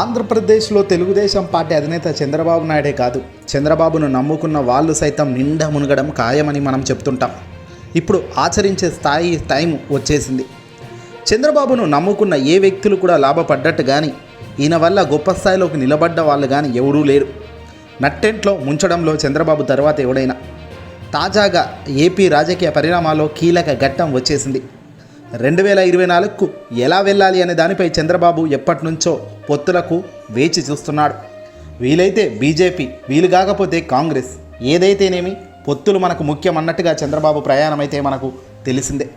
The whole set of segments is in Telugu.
ఆంధ్రప్రదేశ్లో తెలుగుదేశం పార్టీ అధినేత చంద్రబాబు నాయుడే కాదు. చంద్రబాబును నమ్ముకున్న వాళ్ళు సైతం నిండా మునగడం ఖాయమని మనం చెప్తుంటాం. ఇప్పుడు ఆచరించే స్థాయి టైం వచ్చేసింది. చంద్రబాబును నమ్ముకున్న ఏ వ్యక్తులు కూడా లాభపడ్డట్టు కానీ ఈయన వల్ల గొప్ప స్థాయిలోకి నిలబడ్డ వాళ్ళు కానీ ఎవరూ లేరు. నట్టెంట్లో ముంచడంలో చంద్రబాబు తర్వాత ఎవడైనా. తాజాగా ఏపీ రాజకీయ పరిణామాల్లో కీలక ఘట్టం వచ్చేసింది. రెండు వేల ఇరవై నాలుగుకు ఎలా వెళ్ళాలి అనే దానిపై చంద్రబాబు ఎప్పటి నుంచో పొత్తులకు వేచి చూస్తున్నాడు. వీలైతే బీజేపీ వీలు కాకపోతే కాంగ్రెస్ ఏదైతేనేమి పొత్తులు మనకు ముఖ్యం అన్నట్టుగా చంద్రబాబు ప్రయాణం అయితే మనకు తెలిసిందే.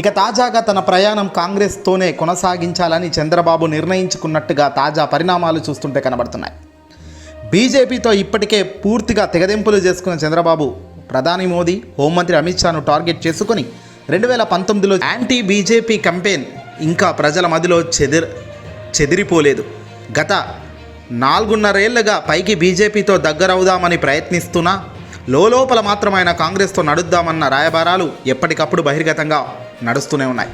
ఇక తాజాగా తన ప్రయాణం కాంగ్రెస్తోనే కొనసాగించాలని చంద్రబాబు నిర్ణయించుకున్నట్టుగా తాజా పరిణామాలు చూస్తుంటే కనబడుతున్నాయి. బీజేపీతో ఇప్పటికే పూర్తిగా తెగదెంపులు చేసుకున్న చంద్రబాబు ప్రధాని మోదీ హోంమంత్రి అమిత్ షాను టార్గెట్ చేసుకుని రెండు వేల పంతొమ్మిదిలో యాంటీ బీజేపీ కంపెయిన్ ఇంకా ప్రజల మదిలో చెదిర్ చెదిరిపోలేదు. గత నాలుగున్నరేళ్ళుగా పైకి బీజేపీతో దగ్గరవుదామని ప్రయత్నిస్తున్నా లోపల మాత్రం ఆయన కాంగ్రెస్తో నడుద్దామన్న రాయబారాలు ఎప్పటికప్పుడు బహిర్గతంగా నడుస్తూనే ఉన్నాయి.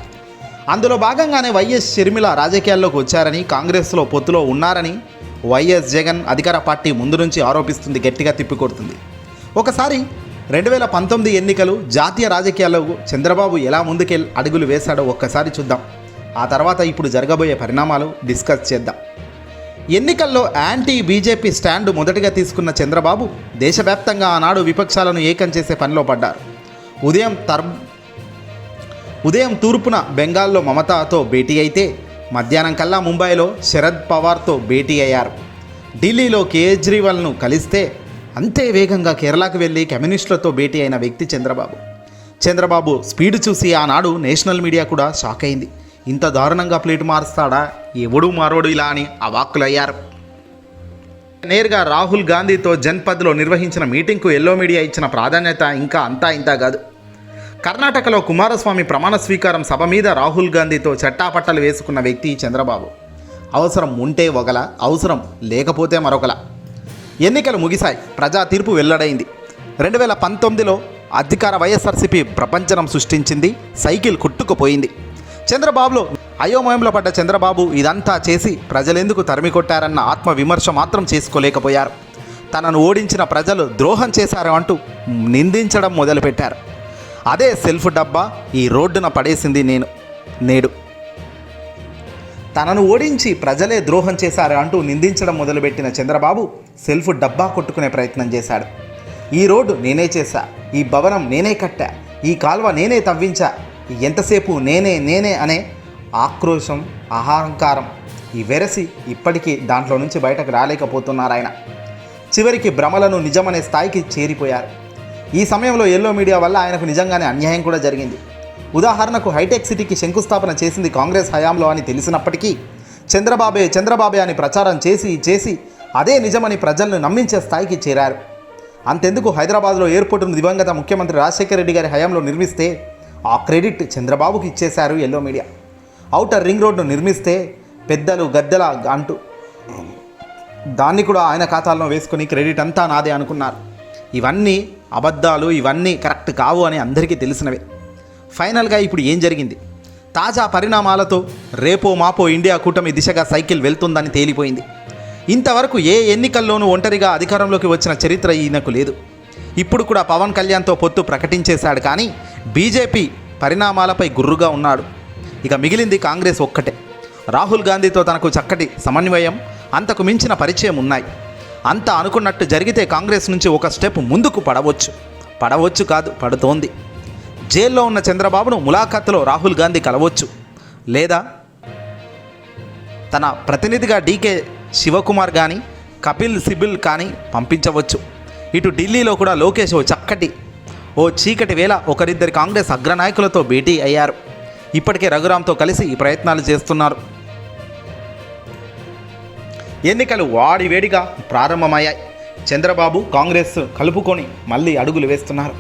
అందులో భాగంగానే వైఎస్ షర్మిల రాజకీయాల్లోకి వచ్చారని కాంగ్రెస్లో పొత్తులో ఉన్నారని వైఎస్ జగన్ అధికార పార్టీ ముందు నుంచి ఆరోపిస్తుంది గట్టిగా తిప్పికొడుతుంది. ఒకసారి రెండు వేల పంతొమ్మిది ఎన్నికలు జాతీయ రాజకీయాల్లో చంద్రబాబు ఎలా ముందుకెళ్ళి అడుగులు వేశాడో ఒక్కసారి చూద్దాం. ఆ తర్వాత ఇప్పుడు జరగబోయే పరిణామాలు డిస్కస్ చేద్దాం. ఎన్నికల్లో యాంటీ బీజేపీ స్టాండ్ మొదటగా తీసుకున్న చంద్రబాబు దేశవ్యాప్తంగా ఆనాడు విపక్షాలను ఏకం చేసే పనిలో పడ్డారు. ఉదయం తర్ ఉదయం తూర్పున బెంగాల్లో మమతాతో భేటీ అయితే మధ్యాహ్నం కల్లా ముంబైలో శరద్ పవార్తో భేటీ అయ్యారు. ఢిల్లీలో కేజ్రీవాల్ను కలిస్తే అంతే వేగంగా కేరళకు వెళ్ళి కమ్యూనిస్టులతో భేటీ అయిన వ్యక్తి చంద్రబాబు. చంద్రబాబు స్పీడ్ చూసి ఆనాడు నేషనల్ మీడియా కూడా షాక్ అయింది. ఇంత దారుణంగా ప్లేట్ మారుస్తాడా? ఎవడు మారోడు ఇలా అని అవాక్కులయ్యారు. నేరుగా రాహుల్ గాంధీతో జన్పద్లో నిర్వహించిన మీటింగ్కు ఎల్లో మీడియా ఇచ్చిన ప్రాధాన్యత ఇంకా అంతా ఇంతా కాదు. కర్ణాటకలో కుమారస్వామి ప్రమాణ స్వీకారం సభ మీద రాహుల్ గాంధీతో చట్టాపట్టలు వేసుకున్న వ్యక్తి చంద్రబాబు. అవసరం ఉంటే ఒకలా అవసరం లేకపోతే మరొకలా. ఎన్నికలు ముగిశాయి. ప్రజా తీర్పు వెల్లడైంది. రెండు వేల పంతొమ్మిదిలో అధికార వైఎస్ఆర్సీపీ ప్రపంచనం సృష్టించింది. సైకిల్ కుట్టుకుపోయింది. చంద్రబాబులో అయోమయంలో పడ్డ చంద్రబాబు ఇదంతా చేసి ప్రజలెందుకు తరిమి కొట్టారన్న ఆత్మవిమర్శ మాత్రం చేసుకోలేకపోయారు. తనను ఓడించిన ప్రజలు ద్రోహం చేశారు అంటూ నిందించడం మొదలుపెట్టారు. అదే సెల్ఫ్ డబ్బా ఈ రోడ్డున పడేసింది నేను నేడు. తనను ఓడించి ప్రజలే ద్రోహం చేశారు అంటూ నిందించడం మొదలుపెట్టిన చంద్రబాబు సెల్ఫ్ డబ్బా కొట్టుకునే ప్రయత్నం చేశాడు. ఈ రోడ్డు నేనే చేశా ఈ భవనం నేనే కట్టా ఈ కాలువ నేనే తవ్వించా ఎంతసేపు నేనే నేనే అనే ఆక్రోశం అహంకారం ఈ వెరసి ఇప్పటికీ దాంట్లో నుంచి బయటకు రాలేకపోతున్నారు ఆయన చివరికి భ్రమలను నిజమనే స్థాయికి చేరిపోయారు. ఈ సమయంలో ఎల్లో మీడియా వల్ల ఆయనకు నిజంగానే అన్యాయం కూడా జరిగింది. ఉదాహరణకు హైటెక్ సిటీకి శంకుస్థాపన చేసింది కాంగ్రెస్ హయాంలో అని తెలిసినప్పటికీ చంద్రబాబే చంద్రబాబే అని ప్రచారం చేసి చేసి అదే నిజమని ప్రజలను నమ్మించే స్థాయికి చేరారు. అంతెందుకు హైదరాబాద్లో ఎయిర్పోర్టును దివంగత ముఖ్యమంత్రి రాజశేఖర రెడ్డి గారి హయాంలో నిర్మిస్తే ఆ క్రెడిట్ చంద్రబాబుకి ఇచ్చేశారు ఎల్లో మీడియా ఔటర్ రింగ్ రోడ్ను నిర్మిస్తే పెద్దలు గద్దెల అంటూ. దాన్ని కూడా ఆయన ఖాతాల్లో వేసుకుని క్రెడిట్ అంతా నాదే అనుకున్నారు. ఇవన్నీ అబద్ధాలు ఇవన్నీ కరెక్ట్ కావు అని అందరికీ తెలిసినవే. ఫైనల్గా ఇప్పుడు ఏం జరిగింది? తాజా పరిణామాలతో రేపో మాపో ఇండియా కూటమి దిశగా సైకిల్ వెళ్తుందని తేలిపోయింది. ఇంతవరకు ఏ ఎన్నికల్లోనూ ఒంటరిగా అధికారంలోకి వచ్చిన చరిత్ర ఈయనకు లేదు. ఇప్పుడు కూడా పవన్ కళ్యాణ్తో పొత్తు ప్రకటించేశాడు కానీ బీజేపీ పరిణామాలపై గుర్రుగా ఉన్నాడు. ఇక మిగిలింది కాంగ్రెస్ ఒక్కటే. రాహుల్ గాంధీతో తనకు చక్కటి సమన్వయం అంతకు మించిన పరిచయం ఉన్నాయి. అంత అనుకున్నట్టు జరిగితే కాంగ్రెస్ నుంచి ఒక స్టెప్ ముందుకు పడవచ్చు. పడవచ్చు కాదు పడుతోంది. జైల్లో ఉన్న చంద్రబాబును ములాఖాతులో రాహుల్ గాంధీ కలవచ్చు. లేదా తన ప్రతినిధిగా డీకే శివకుమార్ కానీ కపిల్ సిబిల్ కానీ పంపించవచ్చు. ఇటు ఢిల్లీలో కూడా లోకేష్ ఓ చక్కటి ఓ చీకటి వేళ ఒకరిద్దరి కాంగ్రెస్ అగ్రనాయకులతో భేటీ అయ్యారు. ఇప్పటికే రఘురామ్తో కలిసి ఈ ప్రయత్నాలు చేస్తున్నారు. ఎన్నికలు వాడి వేడిగా ప్రారంభమయ్యాయి. చంద్రబాబు కాంగ్రెస్ కలుపుకొని మళ్ళీ అడుగులు వేస్తున్నారు.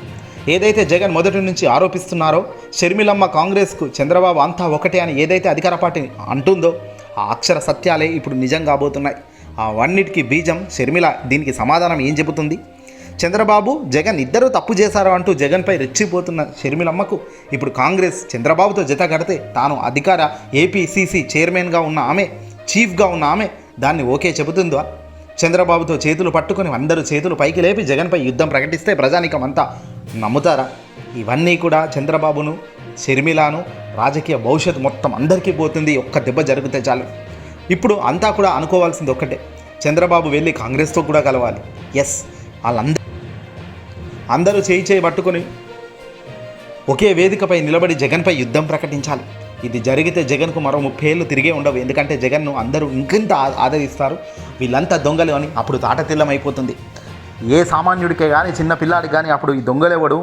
ఏదైతే జగన్ మొదటి నుంచి ఆరోపిస్తున్నారో షర్మిలమ్మ కాంగ్రెస్కు చంద్రబాబు అంతా ఒకటే అని ఏదైతే అధికార పార్టీ అంటుందో ఆ అక్షర సత్యాలే ఇప్పుడు నిజం కాబోతున్నాయి. అవన్నిటికీ బీజం షర్మిల దీనికి సమాధానం ఏం చెబుతుంది? చంద్రబాబు జగన్ ఇద్దరూ తప్పు చేశారు అంటూ జగన్పై రెచ్చిపోతున్న షర్మిలమ్మకు ఇప్పుడు కాంగ్రెస్ చంద్రబాబుతో జత కడితే తాను అధికార ఏపీసీసీ చైర్మన్గా ఉన్న ఆమె చీఫ్గా ఉన్న ఆమె దాన్ని ఓకే చెబుతుందా? చంద్రబాబుతో చేతులు పట్టుకొని అందరూ చేతులు పైకి లేపి జగన్పై యుద్ధం ప్రకటిస్తే ప్రజానికం అంతా నమ్ముతారా? ఇవన్నీ కూడా చంద్రబాబును షర్మిలాను రాజకీయ భవిష్యత్తు మొత్తం అందరికీ పోతుంది ఒక్క దెబ్బ జరిగితే చాలు. ఇప్పుడు అంతా కూడా అనుకోవాల్సింది ఒక్కటే. చంద్రబాబు వెళ్ళి కాంగ్రెస్తో కూడా కలవాలి. ఎస్ వాళ్ళందరూ అందరూ చేయి చేయి పట్టుకొని ఒకే వేదికపై నిలబడి జగన్పై యుద్ధం ప్రకటించాలి. ఇది జరిగితే జగన్కు మరో ముప్పై ఏళ్ళు తిరిగే ఉండవు. ఎందుకంటే జగన్ను అందరూ ఇంకింత ఆదరిస్తారు. వీళ్ళంతా దొంగలు అని అప్పుడు తాటతిల్లం అయిపోతుంది ఏ సామాన్యుడికే కానీ చిన్న పిల్లాడికి కానీ అప్పుడు ఈ దొంగలు ఎవడు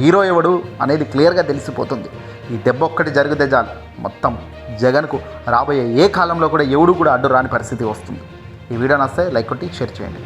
హీరో ఎవడు అనేది క్లియర్గా తెలిసిపోతుంది. ఈ దెబ్బ ఒక్కటి జరిగితే చాలు. మొత్తం జగన్కు రాబోయే ఏ కాలంలో కూడా ఎవడు కూడా అడ్డు రాని పరిస్థితి వస్తుంది. ఈ వీడియో నస్తే లైక్ కొట్టి షేర్ చేయండి.